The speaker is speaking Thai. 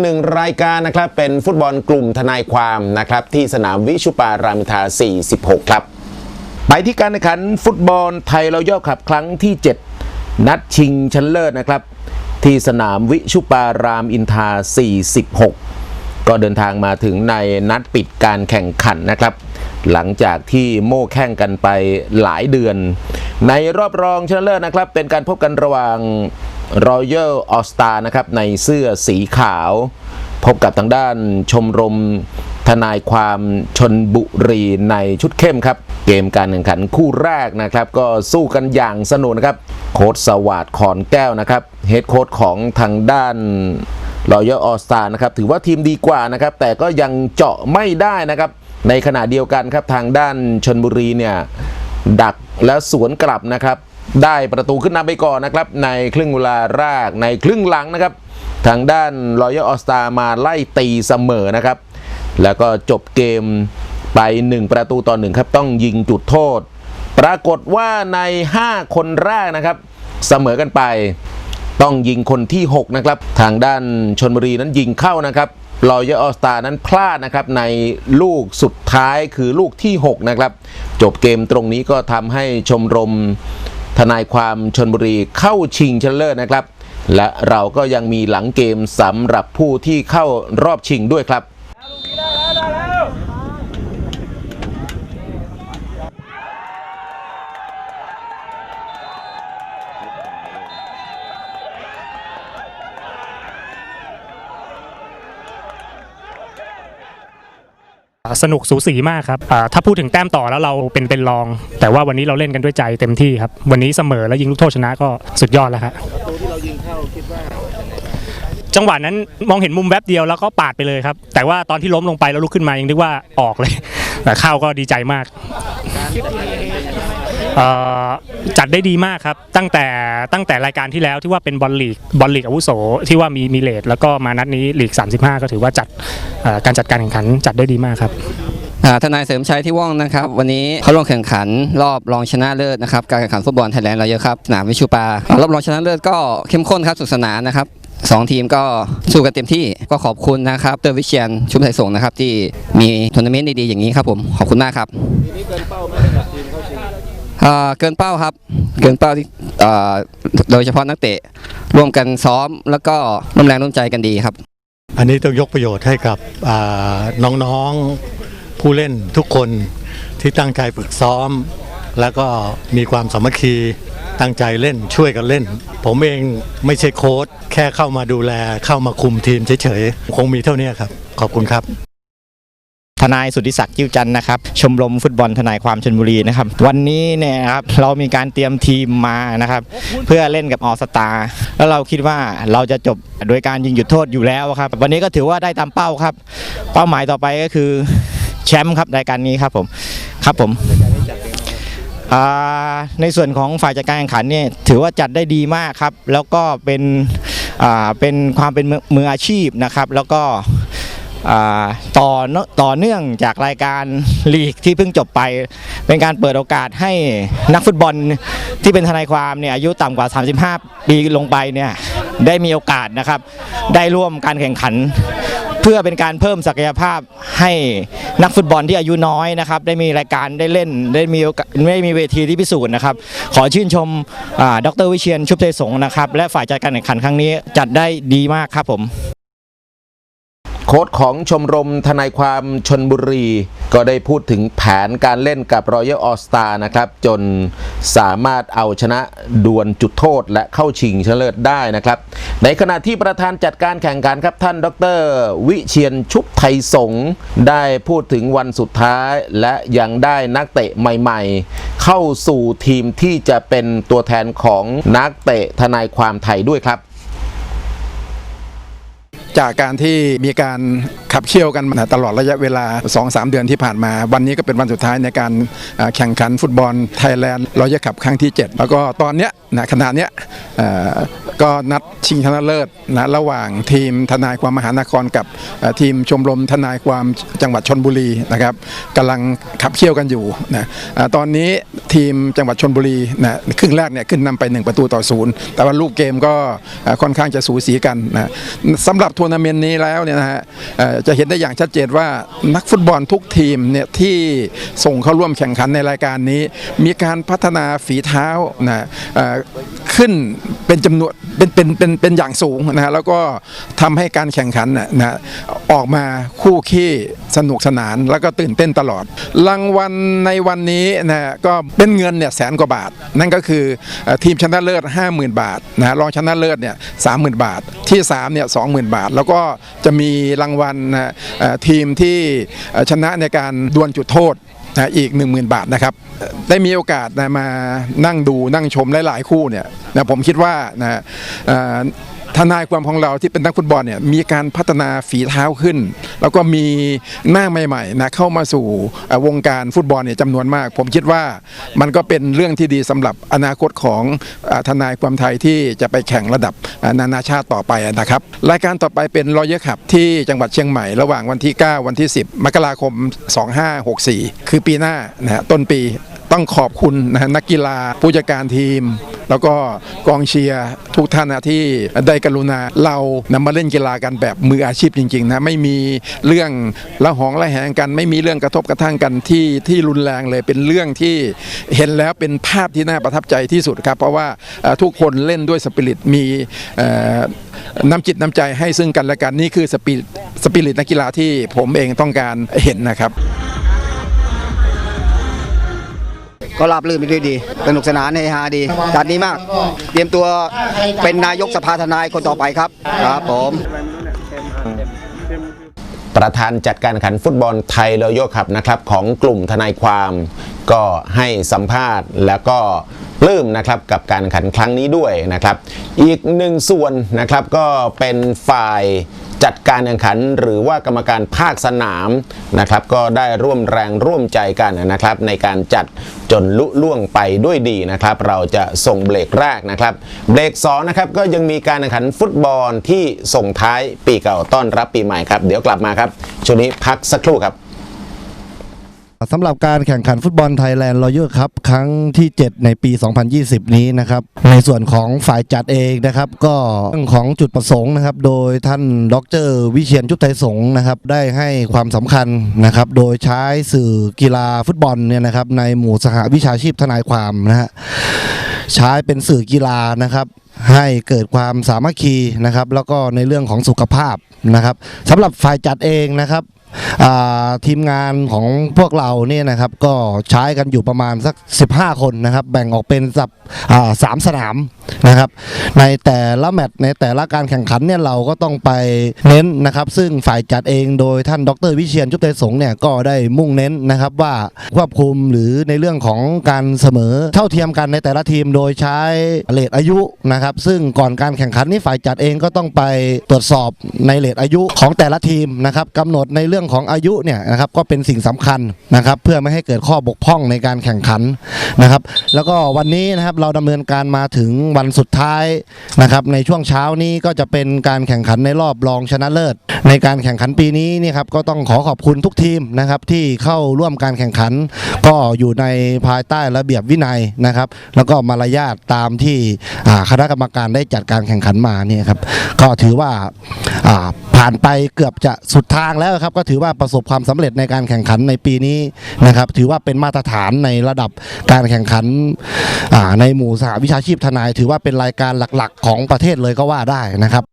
หนึ่งรายการนะครับเป็นฟุตบอลกลุ่มทนายความนะครับที่สนามวิชุปารามอินทา 46 ครับ ไปที่การแข่งขันฟุตบอลไทยเราย่อขับครั้งที่ 7 นัดชิงชันเลิศนะครับ ที่สนามวิชุปารามอินทา 46 ก็เดินทางมาถึงในนัดปิดการแข่งขันนะครับ หลังจากที่โม่แข่งกันไปหลายเดือน ในรอบรองชนะเลิศนะครับ เป็นการพบกันระหว่าง Royal All Star นะครับในเสื้อสีขาว พบกับทางด้านชมรมทนายความชนบุรีในชุดเข้มครับ เกมการแข่งขันคู่แรกนะครับ ก็สู้กันอย่างสนุกนะครับ โค้ชสวัสด์ขอนแก้วนะครับเฮดโค้ชของทางด้านรอยัลออสตานะครับ ถือว่าทีมดีกว่านะครับ แต่ก็ยังเจาะไม่ได้นะครับ ในขณะเดียวกันครับทางด้านชนบุรีเนี่ย ดักและสวนกลับนะครับ ได้ประตูขึ้นนำไปก่อนนะครับ ในครึ่งเวลาแรกในครึ่งหลังนะครับ ทางด้านรอยัลออสตามาไล่ตีเสมอนะครับ แล้วก็จบเกมไป 1 ประตูต่อหนึ่งครับต้องยิงจุดโทษ ปรากฏว่าใน 5 คนแรกนะครับเสมอกันไป ต้องยิงคนที่ 6 นะครับ ทางด้านชนบุรีนั้นยิงเข้านะครับรอยัลออสตานั้นพลาดนะครับในลูกสุดท้ายคือลูกที่ 6 นะครับ จบเกมตรงนี้ก็ทำให้ชมรม ทนายความชนบุรีเข้าชิงชนะเลิศนะครับ และเราก็ยังมีหลังเกมสำหรับผู้ที่เข้ารอบชิงด้วยครับ สนุกสูสีมากครับถ้าพูดถึงแต้มต่อแล้วเราเป็นเป็นรอง แต่ว่าวันนี้เราเล่นกันด้วยใจเต็มที่ครับ วันนี้เสมอแล้วยิงลูกโทษชนะก็สุดยอดแล้วครับจังหวะนั้นมองเห็นมุมแวบเดียวแล้วก็ปาดไปเลยครับ แต่ว่าตอนที่ล้มลงไปแล้วลุกขึ้นมายังนึกว่าออกเลยแต่เข้าก็ดีใจมากเอ่อ จัดได้ดีมากครับตั้งแต่ตั้งแต่รายการที่แล้วที่ว่าเป็นบอลลีกบอลลีกอาวุโสที่ว่ามีมีเลทแล้วก็มานัดนี้ลีก 35 ก็ถือว่าจัดการจัดการแข่งขันจัดได้ดีมากครับทนายเสริมชัยที่ว่องนะครับ วันนี้เขาลงแข่งขันรอบรองชนะเลิศนะครับการแข่งขันฟุตบอลไทยแลนด์เราเยอะครับสนามวิชูปารอบรองชนะเลิศก็เข้มข้นครับสนุกสนานนะครับสองทีมก็สู้กันเต็มที่ก็ขอบคุณนะครับเตอร์วิเชียนชุมไทยส่งนะครับที่มีทัวร์นาเมนต์ดีๆอย่างนี้ครับผมขอบคุณมากครับ เกินเป้าครับ เกินเป้าที่โดยเฉพาะนักเตะร่วมกันซ้อมแล้วก็ร่วมแรงร่วมใจกันดีครับ อันนี้ต้องยกประโยชน์ให้กับน้องๆผู้เล่นทุกคนที่ตั้งใจฝึกซ้อม แล้วก็มีความสามัคคีตั้งใจเล่นช่วยกันเล่น ผมเองไม่ใช่โค้ชแค่เข้ามาดูแลเข้ามาคุมทีมเฉยๆคงมีเท่านี้ครับ ขอบคุณครับ ทนายสุทธิศักดิ์จิ้วจันทร์นะครับชมรมฟุตบอลทนายความชนบุรีนะครับวันนี้เนี่ยครับเรามีการเตรียมทีมมานะครับเพื่อเล่นกับออสตาแล้วเราคิดว่าเราจะจบโดยการยิงหยุดโทษอยู่แล้วครับ วันนี้ก็ถือว่าได้ตามเป้าครับ เป้าหมายต่อไปก็คือแชมป์ครับรายการนี้ครับผมครับผมในส่วนของฝ่ายจัดการแข่งขันเนี่ยถือว่าจัดได้ดีมากครับ แล้วก็เป็นอ่าเป็นความเป็นมืออาชีพนะครับ แล้วก็ ต่อเนต่อเนื่องจากรายการลีกที่เพิ่งจบไป เป็นการเปิดโอกาสให้นักฟุตบอลที่เป็นทนายความเนี่ยอายุต่ำกว่า 35 ปีลงไปเนี่ยได้มีโอกาสนะครับ ได้ร่วมการแข่งขัน เพื่อเป็นการเพิ่มศักยภาพให้นักฟุตบอลที่อายุน้อยนะครับ ได้มีรายการได้เล่นได้มีได้มีเวทีที่พิสูจน์นะครับ ขอชื่นชมอ่าดรวิเชียนชุบเทสงนะครับ และฝ่ายจัดการแข่งขันครั้งนี้จัดได้ดีมากครับผม โค้ชของชมรมทนายความชนบุรี ก็ได้พูดถึงแผนการเล่นกับ Royal All Star นะครับ จนสามารถเอาชนะดวลจุดโทษและเข้าชิงชนะเลิศได้นะครับ ในขณะที่ประธานจัดการแข่งขันครับท่านดร วิเชียนชุบไทยสงได้พูดถึงวันสุดท้าย และยังได้นักเตะใหม่ ๆ เข้าสู่ทีมที่จะเป็นตัวแทนของนักเตะทนายความไทยด้วยครับ จากการที่มีการขับเคี่ยวกันตลอดระยะเวลา 2-3 เดือนที่ผ่านมา วันนี้ก็เป็นวันสุดท้ายในการแข่งขันฟุตบอลไทยแลนด์รอยขับครั้งที่ 7 แล้วก็ตอนเนี้ยนะขณะเนี้ย ก็นัดชิงชนะเลิศนะระหว่างทีมทนายความมหานครกับทีมชมรมทนายความจังหวัดชนบุรีนะครับกำลังขับเคี่ยวกันอยู่นะตอนนี้ทีมจังหวัดชนบุรีนะครึ่งแรกเนี่ยขึ้นนำไป 1 ประตูต่อศูนย์แต่ว่าลูกเกมก็ค่อนข้างจะสูสีกันนะสำหรับทัวร์นาเมนต์นี้แล้วเนี่ยนะฮะจะเห็นได้อย่างชัดเจนว่านักฟุตบอลทุกทีมเนี่ยที่ส่งเข้าร่วมแข่งขันในรายการนี้ มีการพัฒนาฝีเท้านะขึ้นเป็นจำนวนเป็นเป็นเป็นเป็นอย่างสูงนะฮะแล้วก็ทำให้การแข่งขันนะนะออกมาคู่ขี้สนุกสนาน แล้วก็ตื่นเต้นตลอด รางวัลในวันนี้นะก็เป็นเงินเนี่ยแสนกว่าบาท นั่นก็คือทีมชนะเลิศ 50,000 บาทนะรองชนะเลิศเนี่ย30,000บาท ที่3เนี่ย20,000บาท แล้วก็จะมีรางวัลนะทีมที่ชนะในการดวลจุดโทษ นะอีก 10,000 บาทนะครับ ได้มีโอกาสนะมานั่งดูนั่งชมหลาย ๆ คู่เนี่ยนะผมคิดว่านะ ทนายความของเราที่เป็นนักฟุตบอลเนี่ยมีการพัฒนาฝีเท้าขึ้น แล้วก็มีหน้าใหม่ๆนะเข้ามาสู่วงการฟุตบอลเนี่ยจำนวนมาก ผมคิดว่ามันก็เป็นเรื่องที่ดีสำหรับอนาคตของอทนายความไทยที่จะไปแข่งระดับนานาชาติต่อไปนะครับ รายการต่อไปเป็นรอยเยอร์ขับที่จังหวัดเชียงใหม่ระหว่างวันที่ 9 วันที่ 10 มกราคม 2564 คือปีหน้านะฮะต้นปี ต้องขอบคุณนะนักกีฬาผู้จัดการทีม แล้วก็กองเชียร์ทุกท่านนะที่ได้กรุณาเรานำมาเล่นกีฬากันแบบมืออาชีพจริงๆนะไม่มีเรื่องละหองละแหงกัน ไม่มีเรื่องกระทบกระทั่งกันที่ที่รุนแรงเลยเป็นเรื่องที่เห็นแล้วเป็นภาพที่น่าประทับใจที่สุดครับ เพราะว่าทุกคนเล่นด้วยสปิริตมีน้ำจิตน้ำใจให้ซึ่งกันและกันนี่คือสปิสปิริตนักกีฬาที่ผมเองต้องการเห็นนะครับ ก็ราบรื่นไปด้วยดี สนุกสนานเฮฮาดีจัดดีมาก เตรียมตัวเป็นนายกสภาทนายคนต่อไปครับ ครับผมประธานจัดการแข่งขันฟุตบอลไทยรอยัลคับนะครับของกลุ่มทนายความ ก็ให้สัมภาษณ์แล้วก็ ปลื้มนะครับกับการแข่งขันครั้งนี้ด้วยนะครับ อีกหนึ่งส่วนนะครับก็เป็นฝ่ายจัดการแข่งขันหรือว่ากรรมการภาคสนามนะครับ ก็ได้ร่วมแรงร่วมใจกันนะครับ ในการจัดจนลุล่วงไปด้วยดีนะครับ เราจะส่งเบรกแรกนะครับ เบรกสองนะครับก็ยังมีการแข่งขันฟุตบอลที่ส่งท้ายปีเก่าต้อนรับปีใหม่ครับ เดี๋ยวกลับมาครับช่วงนี้พักสักครู่ครับ สำหรับการแข่งขันฟุตบอลไทยแลนด์รอยัลครับครั้งที่ 7 ในปี 2020 นี้นะครับ ในส่วนของฝ่ายจัดเองนะครับ ก็เรื่องของจุดประสงค์นะครับ โดยท่านดร วิเชียนชุบไทยสงฆ์นะครับ ได้ให้ความสำคัญนะครับ โดยใช้สื่อกีฬาฟุตบอลเนี่ยนะครับ ในหมู่สหวิชาชีพทนายความนะฮะใช้เป็นสื่อกีฬานะครับให้เกิดความสามัคคีนะครับ แล้วก็ในเรื่องของสุขภาพนะครับสำหรับฝ่ายจัดเองนะครับ ทีมงานของพวกเราเนี่ยนะครับก็ใช้กันอยู่ประมาณสัก 15 คนนะครับ แบ่งออกเป็นสับสามสนามนะครับ ในแต่ละแมตช์ในแต่ละการแข่งขันเนี่ยเราก็ต้องไปเน้นนะครับ ซึ่งฝ่ายจัดเองโดยท่านดร วิเชียนชุบไทยสงเนี่ยก็ได้มุ่งเน้นนะครับว่าควบคุมหรือในเรื่องของการเสมอเท่าเทียมกันในแต่ละทีมโดยใช้เลทอายุนะครับ ซึ่งก่อนการแข่งขันนี่ฝ่ายจัดเองก็ต้องไปตรวจสอบในเลทอายุของแต่ละทีมนะครับกำหนดในเรื่องของอายุเนี่ยนะครับก็เป็นสิ่งสำคัญนะครับเพื่อไม่ให้เกิดข้อบกพร่องในการแข่งขันนะครับ แล้วก็วันนี้นะครับเราดำเนินการมาถึงวันสุดท้ายนะครับในช่วงเช้านี้ก็จะเป็นการแข่งขันในรอบรองชนะเลิศ ในการแข่งขันปีนี้นี่ครับก็ต้องขอขอบคุณทุกทีมนะครับที่เข้าร่วมการแข่งขัน ก็อยู่ในภายใต้ระเบียบวินัยนะครับ แล้วก็มารยาทตามที่คณะกรรมการได้จัดการแข่งขันมาเนี่ยครับก็ถือว่าผ่านไปเกือบจะสุดทางแล้วครับก็ถือว่าประสบความสำเร็จในการแข่งขันในปีนี้นะครับ ถือว่าเป็นมาตรฐานในระดับการแข่งขันในหมู่สหวิชาชีพทนาย ถือว่าเป็นรายการหลักๆ ของประเทศเลยก็ว่าได้นะครับ